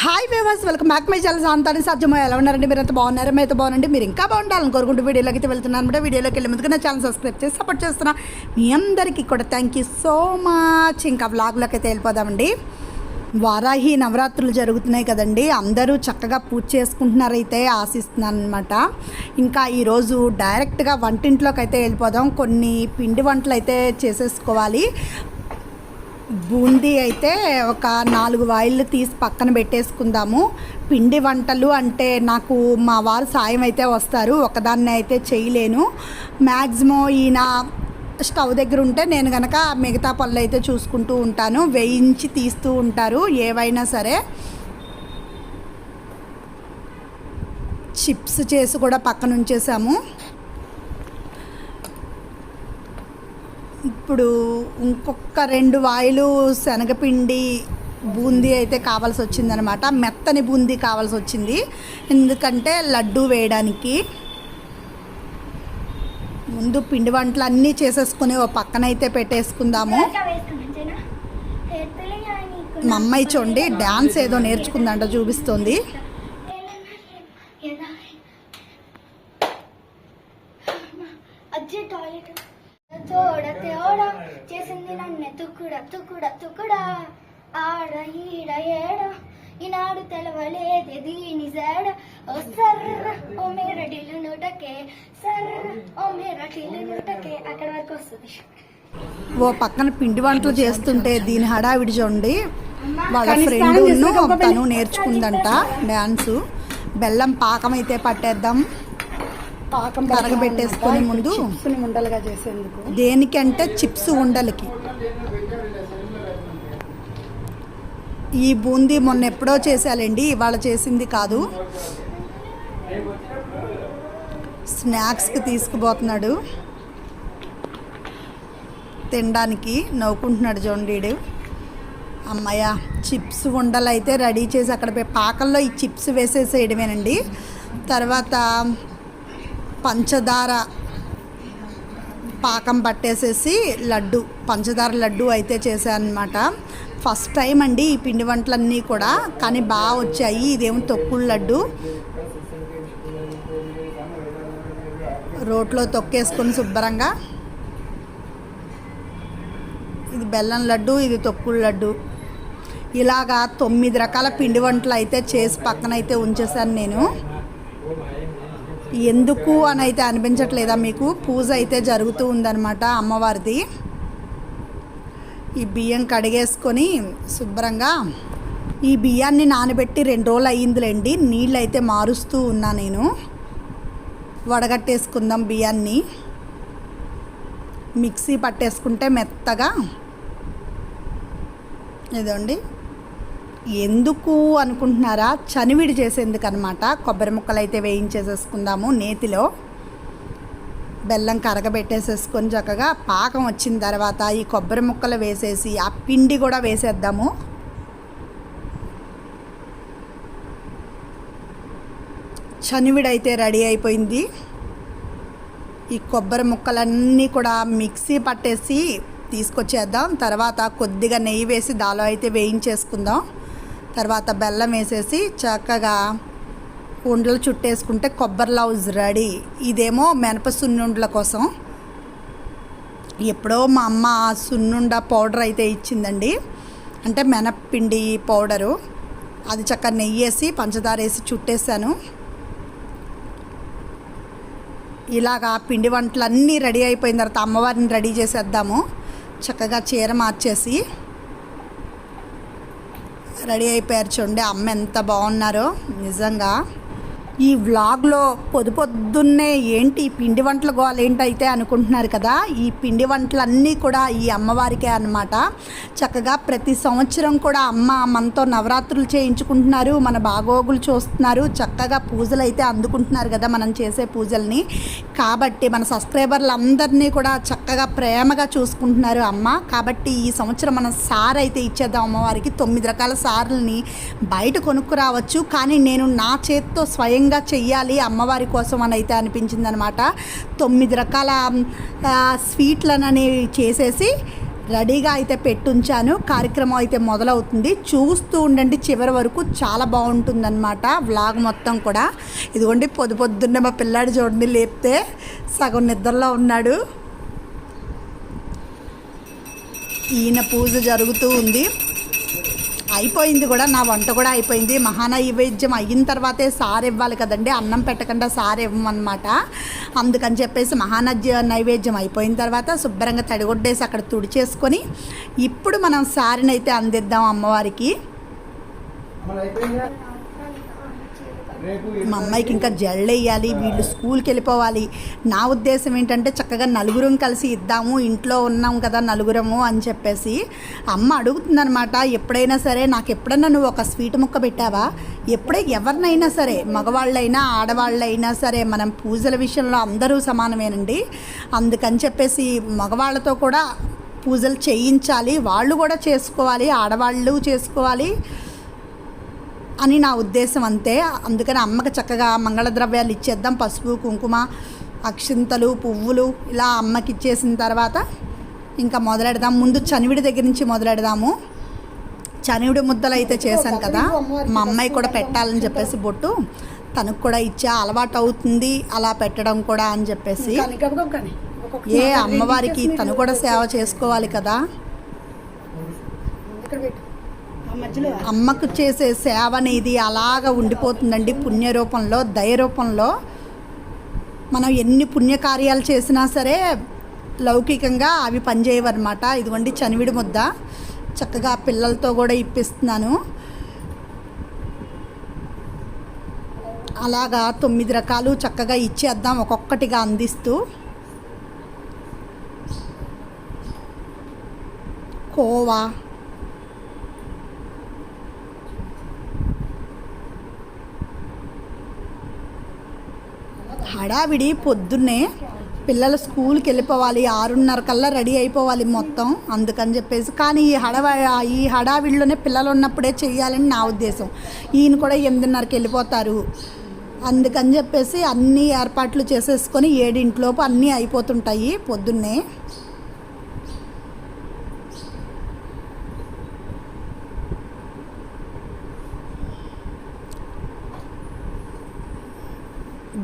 Hi viewers welcome back my channel శాంతాన్ని సాధ్యమో ఎలా ఉన్నారండి? మీరు ఎంత బాగున్నారు? అయితే బాగుందండి మీరు ఇంకా బాగుండాలని కోరుకుంటూ వీడియోలోకి అయితే వెళ్తున్నాను అనమాట వీడియోలోకి వెళ్ళే ముందుగా నా ఛానల్ సబ్స్క్రైబ్ చేసి సపోర్ట్ చేస్తున్నా. మీ అందరికీ కూడా థ్యాంక్ యూ సో మచ్ ఇంకా వ్లాగ్లోకి అయితే వెళ్ళిపోదామండి. వారాహి నవరాత్రులు జరుగుతున్నాయి కదండి. అందరూ చక్కగా పూజ చేసుకుంటున్నారైతే ఆశిస్తున్నాను అనమాట ఇంకా ఈరోజు డైరెక్ట్గా వంటింట్లోకి అయితే వెళ్ళిపోదాం. కొన్ని పిండి వంటలు అయితే చేసేసుకోవాలి. బూందీ అయితే ఒక నాలుగు వాయిల్లు తీసి పక్కన పెట్టేసుకుందాము. పిండి వంటలు అంటే నాకు మా వారు సాయం అయితే వస్తారు. ఒకదాన్ని అయితే చేయలేను. మ్యాక్సిమం ఈయన స్టవ్ దగ్గర ఉంటే నేను కనుక మిగతా పనులు అయితే చూసుకుంటూ ఉంటాను. వేయించి తీస్తూ ఉంటారు. ఏవైనా సరే చిప్స్ చేసి కూడా పక్కన ఉంచేసాము. ఇప్పుడు ఇంకొక రెండు వాయిలు శనగపిండి బూందీ అయితే కావాల్సి వచ్చిందనమాట. మెత్తని బూందీ కావాల్సి వచ్చింది. ఎందుకంటే లడ్డు వేయడానికి ముందు పిండి వంటలు అన్నీ చేసేసుకుని ఓ పక్కన అయితే పెట్టేసుకుందాము మా అమ్మాయి చూడండి డ్యాన్స్ ఏదో నేర్చుకుందంట చూపిస్తుంది. తోడ తోడ చేసింది నన్ను తుక్కుడ తుక్కుడ తుక్కుడా ఆడ ఈడ ఏడ ఈనాడు తెలవలేదే దీని సేడ ఓ సర్ర ఓ మేర ఢిల్లు నూటకే సర్ర ఓ మేర ఢిల్లు నూటకే. అక్కడ వరకు వస్తుంది. ఓ పక్కన పిండి వంటలు చేస్తుంటే దీని హడావిడి చూడండి. వాళ్ళ ఫ్రెండ్ తను నేర్చుకుందంట డ్యాన్స్ బెల్లం పాకం అయితే పట్టేద్దాం. పాకం కరగబెట్టేసుకొని ముందు చిప్స్ని ఉండలుగా చేసేందుకు. దేనికంటే చిప్స్ ఉండలకి. ఈ బూందీ మొన్న ఎప్పుడో చేశాలండి ఇవాళ చేసింది కాదు. స్నాక్స్కి తీసుకుపోతున్నాడు. తినడానికి నవ్వుకుంటున్నాడు చూడండి అమ్మయ్య చిప్స్ ఉండలు అయితే రెడీ చేసి అక్కడ పాకల్లో ఈ చిప్స్ వేసేసేయడమేనండి. తర్వాత పంచదార పాకం పట్టేసేసి లడ్డు పంచదార లడ్డు అయితే చేశాను అనమాట ఫస్ట్ టైం అండి ఈ పిండి వంటలన్నీ కూడా కానీ బాగా వచ్చాయి. ఇదేమో తొక్కుడు లడ్డు. రోట్లో తొక్కేసుకొని శుభ్రంగా. ఇది బెల్లం లడ్డు ఇది తొక్కుడు లడ్డు. ఇలాగా తొమ్మిది రకాల పిండి వంటలు అయితే చేసి పక్కన అయితే ఉంచేసాను నేను. ఎందుకు అని అయితే అనిపించట్లేదా మీకు? పూజ అయితే జరుగుతూ ఉందన్నమాట అమ్మవారిది. ఈ బియ్యం కడిగేసుకొని శుభ్రంగా ఈ బియ్యాన్ని నానబెట్టి రెండు రోజులు అయ్యిందిలేండి. నీళ్ళు అయితే మారుస్తూ ఉన్నా నేను. వడగట్టేసుకుందాం బియ్యాన్ని. మిక్సీ పట్టేసుకుంటే మెత్తగా. ఇదండి ఎందుకు అనుకుంటున్నారా? చనివిడి చేసేందుకు అనమాట కొబ్బరి ముక్కలు అయితే వేయించేసేసుకుందాము నేతిలో. బెల్లం కరగబెట్టేసేసుకొని చక్కగా పాకం వచ్చిన తర్వాత ఈ కొబ్బరి ముక్కలు వేసేసి ఆ పిండి కూడా వేసేద్దాము. చనివిడైతే రెడీ అయిపోయింది. ఈ కొబ్బరి ముక్కలన్నీ కూడా మిక్సీ పట్టేసి తీసుకొచ్చేద్దాం. తర్వాత కొద్దిగా నెయ్యి వేసి దాలో అయితే వేయించేసుకుందాం. తర్వాత బెల్లం వేసేసి చక్కగా ఉండలు చుట్టేసుకుంటే కొబ్బరి లౌజ్ రెడీ. ఇదేమో మినప సున్నుండల కోసం. ఎప్పుడో మా అమ్మ సున్నుండ పౌడర్ అయితే ఇచ్చిందండి. అంటే మినప్పిండి పౌడరు. అది చక్కగా నెయ్యి వేసి పంచదార వేసి చుట్టేసాను. ఇలాగా పిండి వంటలు అన్నీ రెడీ అయిపోయిన తర్వాత అమ్మవారిని రెడీ చేసేద్దాము. చక్కగా చీర మార్చేసి రెడీ అయిపోయారు చూడండి. అమ్మ ఎంత బాగున్నారో. నిజంగా. ఈ వ్లాగ్లో పొద్దు పొద్దున్నే ఏంటి ఈ పిండి వంటల గోలు ఏంటైతే అనుకుంటున్నారు కదా ఈ పిండి వంటలన్నీ కూడా ఈ అమ్మవారికే అన్నమాట. చక్కగా ప్రతి సంవత్సరం కూడా అమ్మ మనతో నవరాత్రులు చేయించుకుంటున్నారు మన బాగోగులు చూస్తున్నారు చక్కగా పూజలు అయితే అందుకుంటున్నారు కదా మనం చేసే పూజల్ని. కాబట్టి మన సబ్స్క్రైబర్లందరినీ కూడా చక్కగా ప్రేమగా చూసుకుంటున్నారు అమ్మ. కాబట్టి ఈ సంవత్సరం మనం సార్ అయితే ఇచ్చేద్దాం అమ్మవారికి. తొమ్మిది రకాల సార్లని బయట కొనుక్కురావచ్చు. కానీ నేను నా చేత్తో స్వయంగా చెయ్యాలి అమ్మవారి కోసం అని అయితే అనిపించింది అనమాట తొమ్మిది రకాల స్వీట్లను అనేవి చేసేసి రెడీగా అయితే పెట్టుంచాను. కార్యక్రమం అయితే మొదలవుతుంది. చూస్తూ ఉండండి చివరి వరకు చాలా బాగుంటుందన్నమాట వ్లాగ్ మొత్తం కూడా. ఇదిగోండి పొద్దు పొద్దున్నే మా పిల్లాడు చూడండి లేపితే సగం నిద్రలో ఉన్నాడు. ఈయన పూజ జరుగుతూ ఉంది. అయిపోయింది కూడా నా వంట కూడా అయిపోయింది. మహానైవేద్యం అయిన తర్వాతే సార్ ఇవ్వాలి కదండి అన్నం పెట్టకుండా సార్ ఇవ్వమన్నమాట. అందుకని చెప్పేసి మహానద్య నైవేద్యం అయిపోయిన తర్వాత శుభ్రంగా తడిగొడ్డేసి అక్కడ తుడిచేసుకొని ఇప్పుడు మనం సారిని అయితే అందిద్దాం అమ్మవారికి. మా అమ్మాయికి ఇంకా జల్లెయ్యాలి వేయాలి వీళ్ళు స్కూల్కి వెళ్ళిపోవాలి. నా ఉద్దేశం ఏంటంటే చక్కగా నలుగురం కలిసి ఇద్దాము ఇంట్లో ఉన్నాం కదా నలుగురము అని చెప్పేసి అమ్మ అడుగుతుందనమాట ఎప్పుడైనా సరే నాకు ఎప్పుడైనా నువ్వు ఒక స్వీట్ ముక్క పెట్టావా? ఎప్పుడే ఎవరినైనా సరే మగవాళ్ళైనా ఆడవాళ్ళైనా సరే మనం పూజల విషయంలో అందరూ సమానమేనండి. అందుకని చెప్పేసి మగవాళ్ళతో కూడా పూజలు చేయించాలి వాళ్ళు కూడా చేసుకోవాలి ఆడవాళ్ళు చేసుకోవాలి. అని నా ఉద్దేశం అంతే. అందుకని అమ్మకి చక్కగా మంగళ ద్రవ్యాలు ఇచ్చేద్దాం. పసుపు కుంకుమ అక్షింతలు పువ్వులు ఇలా అమ్మకి ఇచ్చేసిన తర్వాత ఇంకా మొదలెడదాం. ముందు చనివిడి దగ్గర నుంచి మొదలెడదాము. చనివిడి ముద్దలు అయితే చేశాను కదా. మా అమ్మాయి కూడా పెట్టాలని చెప్పేసి బొట్టు తనకు కూడా ఇచ్చా. అలవాటు అవుతుంది అలా పెట్టడం కూడా అని చెప్పేసి. ఏ అమ్మవారికి తను కూడా సేవ చేసుకోవాలి కదా ఇక్కడ పెట్టు ఆ మధ్యలో అమ్మకు చేసే సేవ అనేది అలాగ ఉండిపోతుందండి పుణ్య రూపంలో దయ రూపంలో మనం ఎన్ని పుణ్యకార్యాలు చేసినా సరే లౌకికంగా అవి పనిచేయవన్నమాట. ఇదిగోండి చనివిడి ముద్ద. చక్కగా పిల్లలతో కూడా ఇప్పిస్తున్నాను. అలాగా తొమ్మిది రకాలు చక్కగా ఇచ్చేద్దాం ఒక్కొక్కటిగా అందిస్తూ. కోవా హడావిడి పొద్దున్నే పిల్లలు స్కూల్కి వెళ్ళిపోవాలి ఆరున్నర కల్లా రెడీ అయిపోవాలి మొత్తం అందుకని చెప్పేసి. కానీ ఈ హడవ ఈ హడావిడిలోనే పిల్లలు ఉన్నప్పుడే చేయాలని నా ఉద్దేశం. ఈయన కూడా ఎనిమిదిన్నరకి వెళ్ళిపోతారు. అందుకని చెప్పేసి అన్ని ఏర్పాట్లు చేసేసుకొని ఏడింట్లోపు అన్నీ అయిపోతుంటాయి పొద్దున్నే.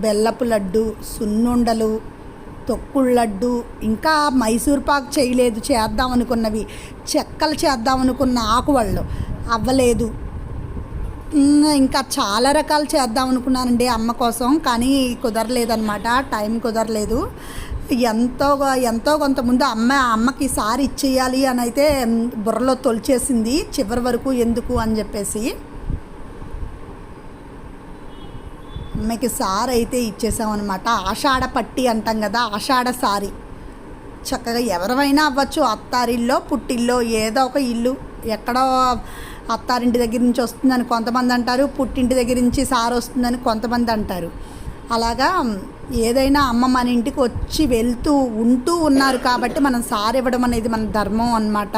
బెల్లపు లడ్డు సున్నుండలు తొక్కుడు లడ్డు ఇంకా మైసూర్ పాక్ చేయలేదు చేద్దాం అనుకున్నవి చెక్కలు చేద్దాం అనుకున్న ఆకువళ్ళు అవ్వలేదు. ఇంకా చాలా రకాలు చేద్దాం అనుకున్నానండి అమ్మ కోసం కానీ కుదరలేదనమాట టైం కుదరలేదు. ఎంతో ఎంతో కొంత ముందు అమ్మ అమ్మకి సారి ఇచ్చేయాలి అని అయితే బుర్రలో తొలిచేసింది చివరి వరకు ఎందుకు అని చెప్పేసి. అమ్మకి సార్ అయితే ఇచ్చేసామన్నమాట. ఆషాఢ పట్టి అంటాం కదా ఆషాఢ సారి. చక్కగా ఎవరైనా అవ్వచ్చు అత్తారిల్లో పుట్టిల్లో ఏదో ఒక ఇల్లు. ఎక్కడో అత్తారింటి దగ్గర నుంచి వస్తుందని కొంతమంది అంటారు పుట్టింటి దగ్గర నుంచి సార్ వస్తుందని కొంతమంది అంటారు. అలాగా ఏదైనా అమ్మ మన ఇంటికి వచ్చి వెళ్తూ ఉంటూ ఉన్నారు కాబట్టి మనం సార్ ఇవ్వడం అనేది మన ధర్మం అన్నమాట.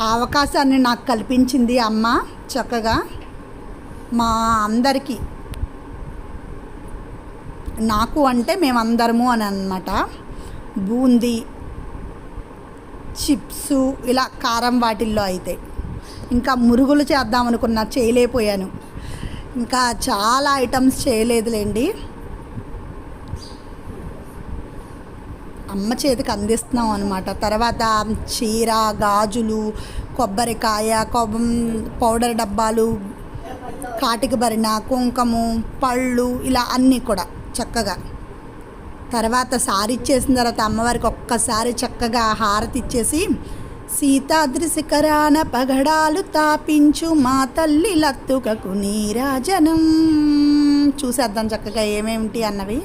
ఆ అవకాశాన్ని నాకు కల్పించింది అమ్మ. చక్కగా మా అందరికీ నాకు అంటే మేమందరము అని అనమాట బూందీ చిప్స్ ఇలా కారం వాటిల్లో అయితే. ఇంకా మురుగులు చేద్దాం అనుకున్నా చేయలేకపోయాను. ఇంకా చాలా ఐటమ్స్ చేయలేదులేండి. అమ్మ చేతికి అందిస్తున్నాం అనమాట తర్వాత చీర గాజులు కొబ్బరికాయ కొబ్బ పౌడర్ డబ్బాలు కాటికి బరిన కుంకము పళ్ళు ఇలా అన్నీ కూడా. చక్కగా. తర్వాత సారి ఇచ్చేసిన తర్వాత అమ్మవారికి ఒక్కసారి చక్కగా హారతి ఇచ్చేసి సీతాద్రి శిఖరాన పగడాలు తాపించు మా తల్లి లత్తుకకు నీరాజనం. చూసేద్దాం చక్కగా ఏమేమిటి అన్నవి.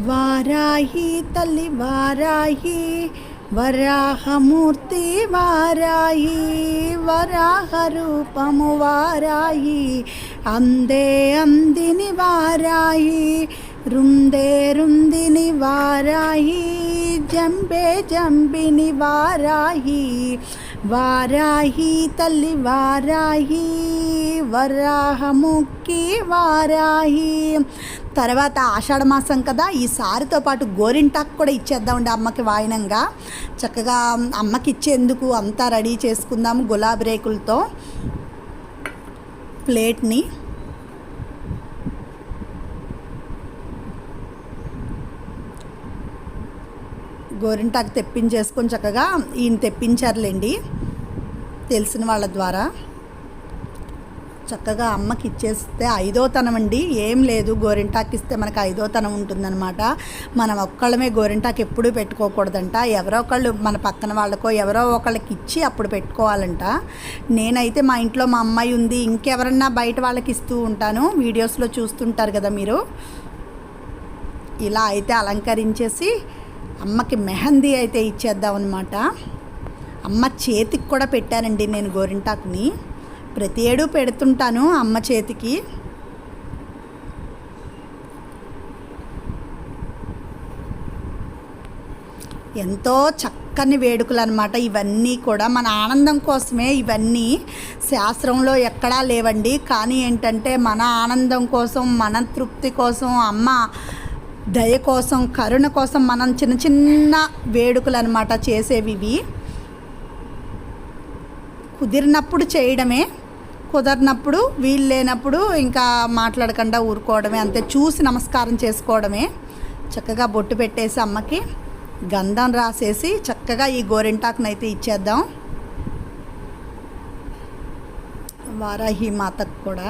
వారాహి తల్లి వారాహి വരാഹമൂർത്തി വാരായി വരാഹരൂപമു വാരായി അന്തേ അന്തിനി വാരായി രുന്തേ രുന്തിനി വാരായി ജംബേ ജംബിനി വാരായി. వారాహి తల్లి వారాహి వరాహముఖి వారాహి. తర్వాత ఆషాఢ మాసం కదా ఈ సారితో పాటు గోరింటాకు కూడా ఇచ్చేద్దామండి అమ్మకి వాయినంగా. చక్కగా అమ్మకి ఇచ్చేందుకు అంతా రెడీ చేసుకుందాము గులాబీ రేకులతో ప్లేట్ని. గోరింటాకు తెప్పించేసుకొని చక్కగా ఈయన తెప్పించారులేండి. తెలిసిన వాళ్ళ ద్వారా చక్కగా అమ్మకి ఇచ్చేస్తే ఐదో తనం అండి ఏం లేదు గోరింటాకు ఇస్తే మనకు ఐదో తనం ఉంటుందన్నమాట. మనం ఒక్కళ్ళమే గోరింటాకు ఎప్పుడూ పెట్టుకోకూడదంట. ఎవరో ఒకళ్ళు మన పక్కన వాళ్ళకో ఎవరో ఒకళ్ళకి ఇచ్చి అప్పుడు పెట్టుకోవాలంట. నేనైతే మా ఇంట్లో మా అమ్మాయి ఉంది. ఇంకెవరన్నా బయట వాళ్ళకి ఇస్తూ ఉంటాను. వీడియోస్లో చూస్తుంటారు కదా మీరు. ఇలా అయితే అలంకరించేసి అమ్మకి మెహందీ అయితే ఇచ్చేద్దాం అనమాట అమ్మ చేతికి కూడా పెట్టానండి నేను గోరింటాకుని. ప్రతి ఏడు పెడుతుంటాను అమ్మ చేతికి. ఎంతో చక్కని వేడుకలు అనమాట ఇవన్నీ కూడా. మన ఆనందం కోసమే ఇవన్నీ. శాస్త్రంలో ఎక్కడా లేవండి. కానీ ఏంటంటే మన ఆనందం కోసం మన తృప్తి కోసం అమ్మ దయ కోసం కరుణ కోసం మనం చిన్న చిన్న వేడుకలు అనమాట చేసేవి ఇవి కుదిరినప్పుడు చేయడమే కుదరినప్పుడు వీలు లేనప్పుడు ఇంకా మాట్లాడకుండా ఊరుకోవడమే అంతే చూసి నమస్కారం చేసుకోవడమే. చక్కగా బొట్టు పెట్టేసి అమ్మకి గంధం రాసేసి చక్కగా ఈ గోరింటాకునైతే ఇచ్చేద్దాం. వారాహి మాతకు కూడా.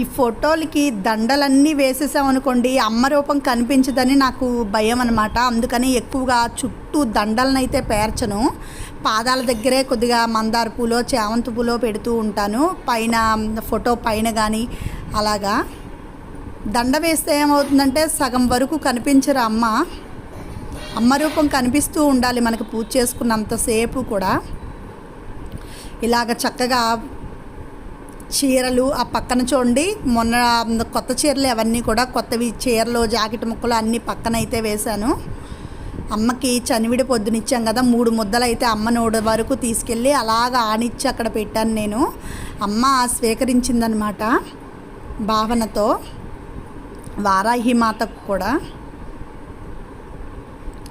ఈ ఫోటోలకి దండలన్నీ వేసేసామనుకోండి అమ్మ రూపం కనిపించదని నాకు భయం అనమాట అందుకని ఎక్కువగా చుట్టూ దండలనైతే పేర్చను. పాదాల దగ్గరే కొద్దిగా మందార పూలో చేవంతి పూలో పెడుతూ ఉంటాను. పైన ఫోటో పైన కానీ అలాగా. దండ వేస్తే ఏమవుతుందంటే సగం వరకు కనిపించరు అమ్మ. అమ్మ రూపం కనిపిస్తూ ఉండాలి మనకు పూజ చేసుకున్నంతసేపు కూడా. ఇలాగ చక్కగా చీరలు ఆ పక్కన చూడండి. మొన్న కొత్త చీరలు అవన్నీ కూడా కొత్తవి. చీరలు జాకెట్ ముక్కలు అన్నీ పక్కన అయితే వేశాను. అమ్మకి చనివిడి పొద్దునిచ్చాం కదా. మూడు ముద్దలు అయితే అమ్మ నోడు వరకు తీసుకెళ్ళి అలాగ ఆనిచ్చి అక్కడ పెట్టాను నేను. అమ్మ స్వీకరించిందనమాట భావనతో. వారాహి మాతకు కూడా.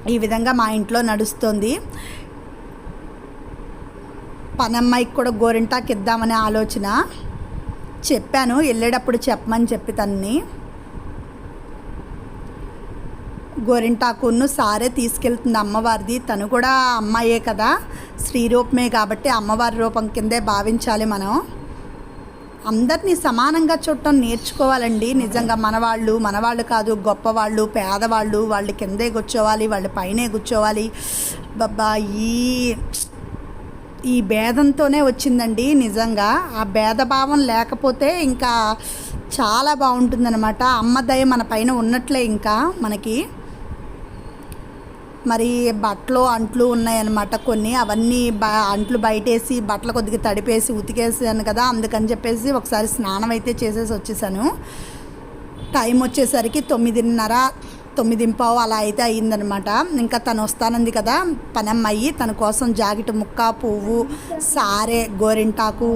ఈ విధంగా మా ఇంట్లో నడుస్తుంది. పనమ్మాయికి కూడా గోరింటాకి ఇద్దామనే ఆలోచన. చెప్పాను వెళ్ళేటప్పుడు చెప్పమని చెప్పి తన్ని. గోరింటాకును సారే తీసుకెళ్తుంది అమ్మవారిది. తను కూడా అమ్మాయే కదా. స్త్రీ రూపమే కాబట్టి అమ్మవారి రూపం కిందే భావించాలి మనం. అందరినీ సమానంగా చూడటం నేర్చుకోవాలండి. నిజంగా మనవాళ్ళు మనవాళ్ళు కాదు గొప్పవాళ్ళు పేదవాళ్ళు వాళ్ళు కిందే కూర్చోవాలి వాళ్ళు పైనే కూర్చోవాలి. బాబా ఈ ఈ భేదంతోనే వచ్చిందండి నిజంగా. ఆ భేదభావం లేకపోతే ఇంకా చాలా బాగుంటుందన్నమాట. అమ్మ దయ మన పైన ఉన్నట్లే ఇంకా మనకి. మరి బట్టలు అంట్లు ఉన్నాయన్నమాట కొన్ని. అవన్నీ బ అంట్లు బయటేసి బట్టలు కొద్దిగా తడిపేసి ఉతికేసాను కదా అందుకని చెప్పేసి ఒకసారి స్నానం అయితే చేసేసి వచ్చేసాను. టైం వచ్చేసరికి తొమ్మిదిన్నర తొమ్మిది ఇంపావు అలా అయితే అయ్యిందనమాట. ఇంకా తను వస్తానంది కదా పనమ్మాయి తన కోసం జాకెట్ ముక్క పువ్వు సారే గోరింటాకు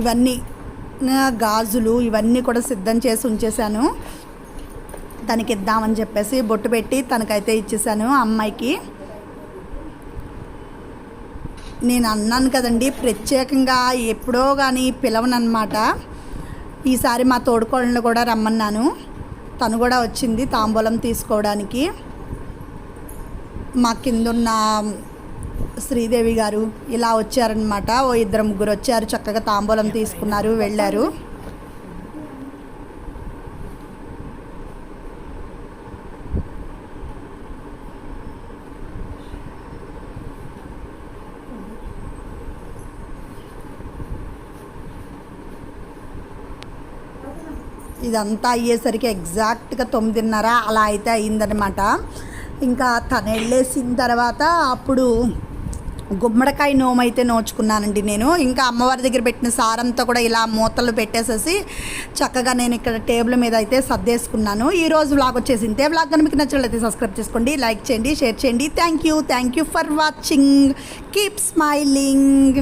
ఇవన్నీ గాజులు ఇవన్నీ కూడా సిద్ధం చేసి ఉంచేశాను. తనకి ఇద్దామని చెప్పేసి బొట్టు పెట్టి తనకైతే ఇచ్చేసాను అమ్మాయికి. నేను అన్నాను కదండి ప్రత్యేకంగా ఎప్పుడో కానీ పిలవనమాట ఈసారి మా తోడుకోళ్ళని కూడా రమ్మన్నాను. తను కూడా వచ్చింది తాంబూలం తీసుకోవడానికి. మా కిందున్న శ్రీదేవి గారు ఇలా వచ్చారనమాట ఓ ఇద్దరు ముగ్గురు వచ్చారు చక్కగా తాంబూలం తీసుకున్నారు వెళ్ళారు. ఇదంతా అయ్యేసరికి ఎగ్జాక్ట్గా తొమ్మిదిన్నర అలా అయితే అయిందనమాట ఇంకా తను వెళ్ళేసిన తర్వాత అప్పుడు గుమ్మడికాయ నోమైతే నోచుకున్నానండి నేను. ఇంకా అమ్మవారి దగ్గర పెట్టిన సారంతా కూడా ఇలా మూతలు పెట్టేసేసి చక్కగా నేను ఇక్కడ టేబుల్ మీద అయితే సర్దేసుకున్నాను. ఈరోజు వ్లాగ్ వచ్చేసి ఇంతే. వ్లాగ్ కనుక మీకు నచ్చినట్లయితే సబ్స్క్రైబ్ చేసుకోండి లైక్ చేయండి షేర్ చేయండి. Thank you thank you for watching keep smiling